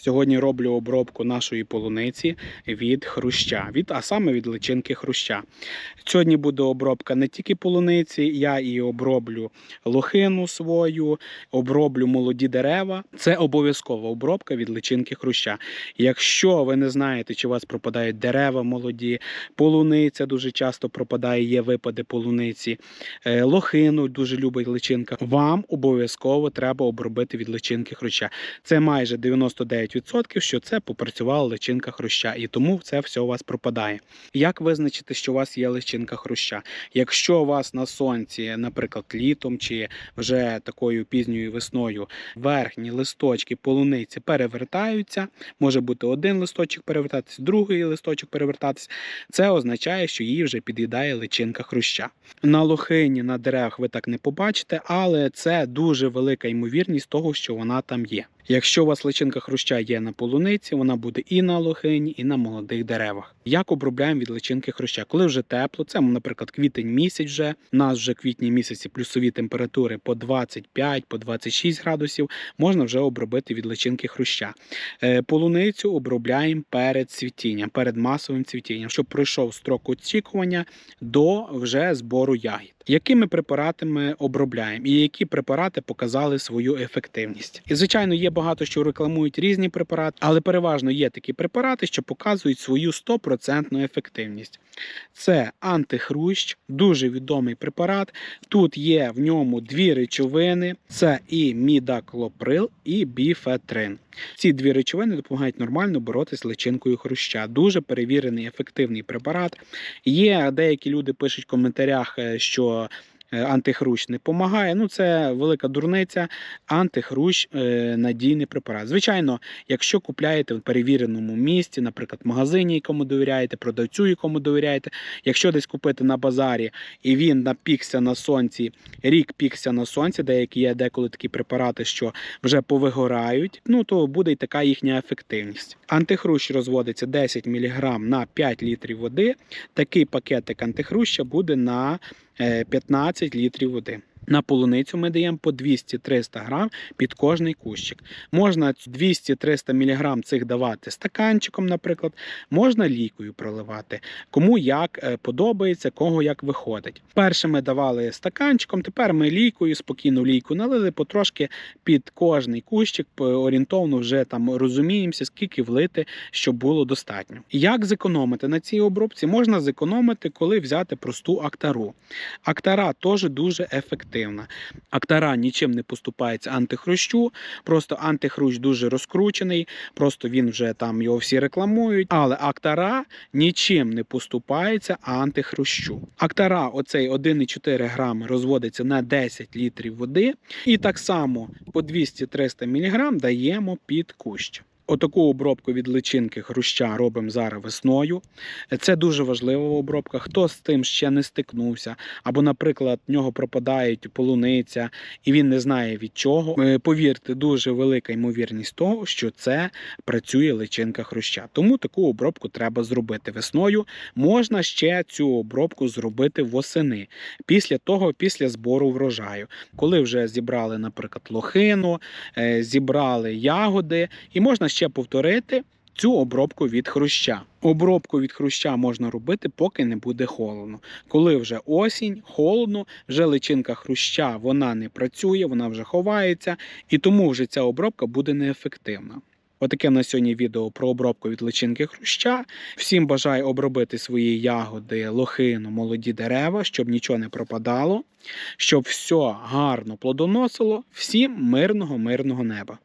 Сьогодні роблю обробку нашої полуниці від хруща, від, а саме від личинки хруща. Сьогодні буде обробка не тільки полуниці, я і оброблю лохину свою, оброблю молоді дерева. Це обов'язкова обробка від личинки хруща. Якщо ви не знаєте, чи у вас пропадають дерева молоді, полуниця дуже часто пропадає, є випади полуниці, е, лохину дуже любить личинка. Вам обов'язково треба обробити від личинки хруща. Це майже 99%, що це попрацювала личинка хруща, і тому це все у вас пропадає. Як визначити, що у вас є личинка хруща? Якщо у вас на сонці, наприклад, літом чи вже такою пізньою весною верхні листочки полуниці перевертаються, може бути один листочок перевертатись, другий листочок перевертатись, це означає, що їй вже під'їдає личинка хруща. На лохині, на деревах ви так не побачите, але це дуже велика ймовірність того, що вона там є. Якщо у вас личинка хруща є на полуниці, вона буде і на лохині, і на молодих деревах. Як обробляємо від личинки хруща? Коли вже тепло, це, наприклад, квітень місяць вже. У нас вже квітні місяці плюсові температури по 25, по 26 градусів, можна вже обробити від личинки хруща. Е, Полуницю обробляємо перед цвітінням, перед масовим цвітінням, щоб пройшов строк очікування до вже збору ягід. Якими препаратами обробляємо і які препарати показали свою ефективність? І звичайно, є багато що рекламують різні препарати, але переважно є такі препарати, що показують свою 100% ефективність. Це антихрущ, дуже відомий препарат. Тут є в ньому дві речовини: це і мідаклоприл, і біфетрин. Ці дві речовини допомагають нормально боротися з личинкою хруща. Дуже перевірений ефективний препарат. Є деякі люди пишуть в коментарях, е, е, антихрущ не допомагає. Ну, це велика дурниця. Антихрущ е, надійний препарат. Звичайно, якщо купляєте в перевіреному місці, наприклад, в магазині, якому довіряєте, продавцю, якому довіряєте, якщо десь купити на базарі і він напікся на сонці, рік пікся на сонці, деякі є деколи такі препарати, що вже повигорають, ну то буде й така їхня ефективність. Антихрущ розводиться 10 мг на 5 літрів води. Такий пакетик антихруща буде на 15 літрів води. На полуницю ми даємо по 200-300 грам під кожний кущик. Можна 200-300 мг цих давати стаканчиком, наприклад, можна лікою проливати. Кому як е, подобається, кого як виходить. Перше ми давали стаканчиком, тепер ми лікою, спокійно лійку налили потрошки під кожний кущик, орієнтовно вже там розуміємося, скільки влити, щоб було достатньо. Як зекономити на цій обробці? Можна зекономити, коли взяти просту актару. Актара теж дуже ефективна. Актара нічим не поступається антихрущу, просто антихрущ дуже розкручений, просто він вже там його всі рекламують. Але актара нічим не поступається антихрущу. Актара, оцей 1,4 грами розводиться на 10 літрів води, і так само по 200-300 мг даємо під кущ. Отаку обробку від личинки хруща робимо зараз весною. Це дуже важлива обробка. Хто з тим ще не стикнувся, або, наприклад, в нього пропадають полуниця, і він не знає від чого. е, Повірте, дуже велика ймовірність того, що це працює личинка хруща. Тому таку обробку треба зробити весною. Можна ще цю обробку зробити восени, після того, після збору врожаю, коли вже зібрали, наприклад, лохину, е, зібрали ягоди, і можна ще повторити цю обробку від хруща. Обробку від хруща можна робити, поки не буде холодно. Коли вже осінь, холодно, вже личинка хруща вона не працює, вона вже ховається, і тому вже ця обробка буде неефективна. Отаке на сьогодні відео про обробку від личинки хруща. Всім бажаю обробити свої ягоди, лохину, молоді дерева, щоб нічого не пропадало, щоб все гарно плодоносило. Всім мирного, мирного неба.